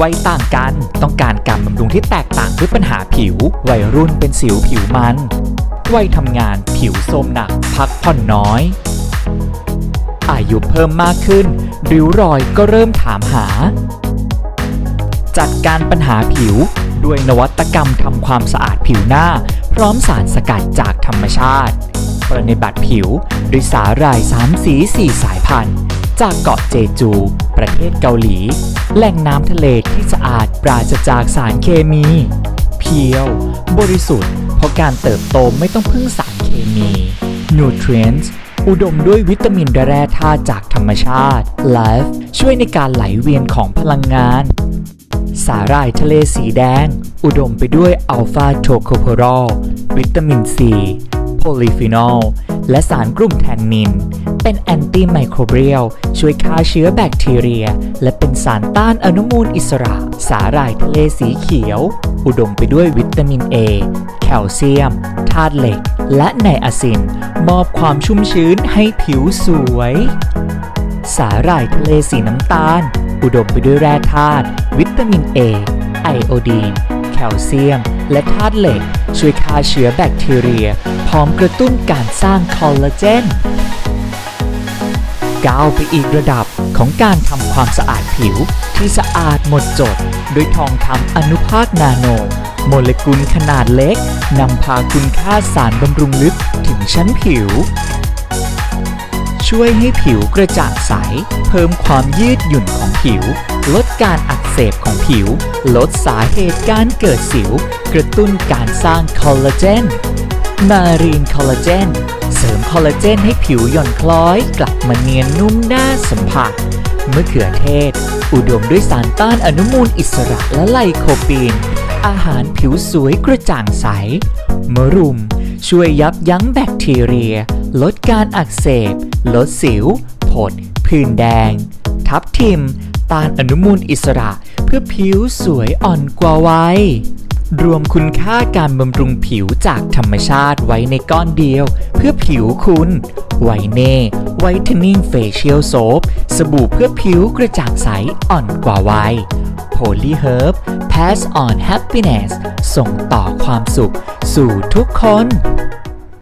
วัยต่างกันต้องการการบำรุงที่แตกต่างด้วยปัญหาผิว วัยรุ่นเป็นสิวผิวมัน วัยทำงานผิวโทรมหนัก พักผ่อนน้อย อายุเพิ่มมากขึ้น ริ้วรอยก็เริ่มถามหา จัดการปัญหาผิวด้วยนวัตกรรมทำความสะอาดผิวหน้า พร้อมสารสกัดจากธรรมชาติปฏิบัติผิวด้วยสาหร่ายสามสีสี่สายพันธุ์ จากเกาะเจจู ประเทศเกาหลี แหล่งน้ำทะเลที่สะอาดปราศจากสารเคมี เพียว บริสุทธิ์ เพราะการเติบโตไม่ต้องพึ่งสารเคมี Nutrients อุดมด้วยวิตามินและแร่ธาตุจากธรรมชาติ Life ช่วยในการไหลเวียนของพลังงาน สาหร่ายทะเลสีแดง อุดมไปด้วยอัลฟาโทโคโพรอลวิตามินซีโพลีฟีนอล และสารกลุ่มแทนนิน เป็นแอนตี้ไมโครเบียลช่วยฆ่าเชื้อแบคทีเรีย และเป็นสารต้านอนุมูลอิสระ สาหร่ายทะเลสีเขียว อุดมไปด้วยวิตามิน A แคลเซียมธาตุเหล็ก และไนอาซิน มอบความชุ่มชื้นให้ผิวสวย สาหร่ายทะเลสีน้ำตาล อุดมไปด้วยแร่ธาตุวิตามิน A ไอโอดีนแคลเซียม และธาตุเหล็ก ช่วยฆ่าเชื้อแบคทีเรีย พร้อมกระตุ้นการสร้างคอลลาเจนก้าวไปอีกระดับของการทำความสะอาดผิวที่สะอาดหมดจดด้วยทองคำอนุภาคนาโน โมเลกุลขนาดเล็กนำพาคุณค่าสารบำรุงลึกถึงชั้นผิว ช่วยให้ผิวกระจ่างใส เพิ่มความยืดหยุ่นของผิว ลดการอักเสบของผิว ลดสาเหตุการเกิดสิว กระตุ้นการสร้างคอลลาเจน มารีนคอลลาเจนเสริมคอลลาเจนให้ผิวหย่อนคล้อย กลับมาเนียนนุ่มน่าสัมผัสมะเขือเทศ อุดมด้วยสารต้านอนุมูลอิสระและไลโคปีน อาหารผิวสวยกระจ่างใส มะรุม ช่วยยับยั้งแบคทีเรีย ลดการอักเสบ ลดสิว ผด ผื่นแดง ทับทิม ต้านอนุมูลอิสระเพื่อผิวสวยอ่อนกว่าวัย รวมคุณค่าการบำรุงผิวจากธรรมชาติไว้ในก้อนเดียว เพื่อผิวคุณไวเน่ไวท์เทนนิ่งเฟเชียลโซปสบู่เพื่อผิวกระจ่างใสอ่อนกว่าวัยโพลีเฮิร์บ Pass on Happiness ส่งต่อความสุขสู่ทุกคน